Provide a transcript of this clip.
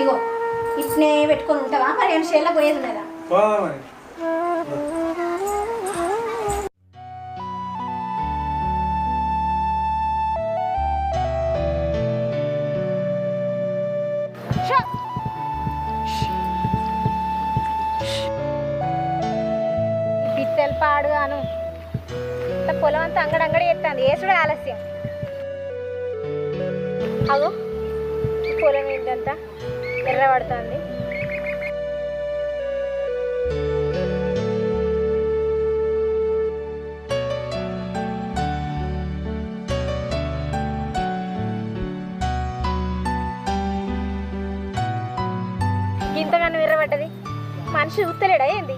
ఇగో ఇట్నే పెట్టుకొని ఉంటావా? మరి ఏం షేర్లో పోయేది ఉన్నదా? బిత్తలు పాడుగాను. ఇంత పొలం అంతా అంగడంగడి ఎత్తాంది ఏసుడే ఆలస్యం. అగో ఈ పొలం ఏంటంతా ఎర్ర పడుతుంది ఇంతగానో ఎర్రబడ్డది? మనిషి ఉత్తలేడా ఏంది?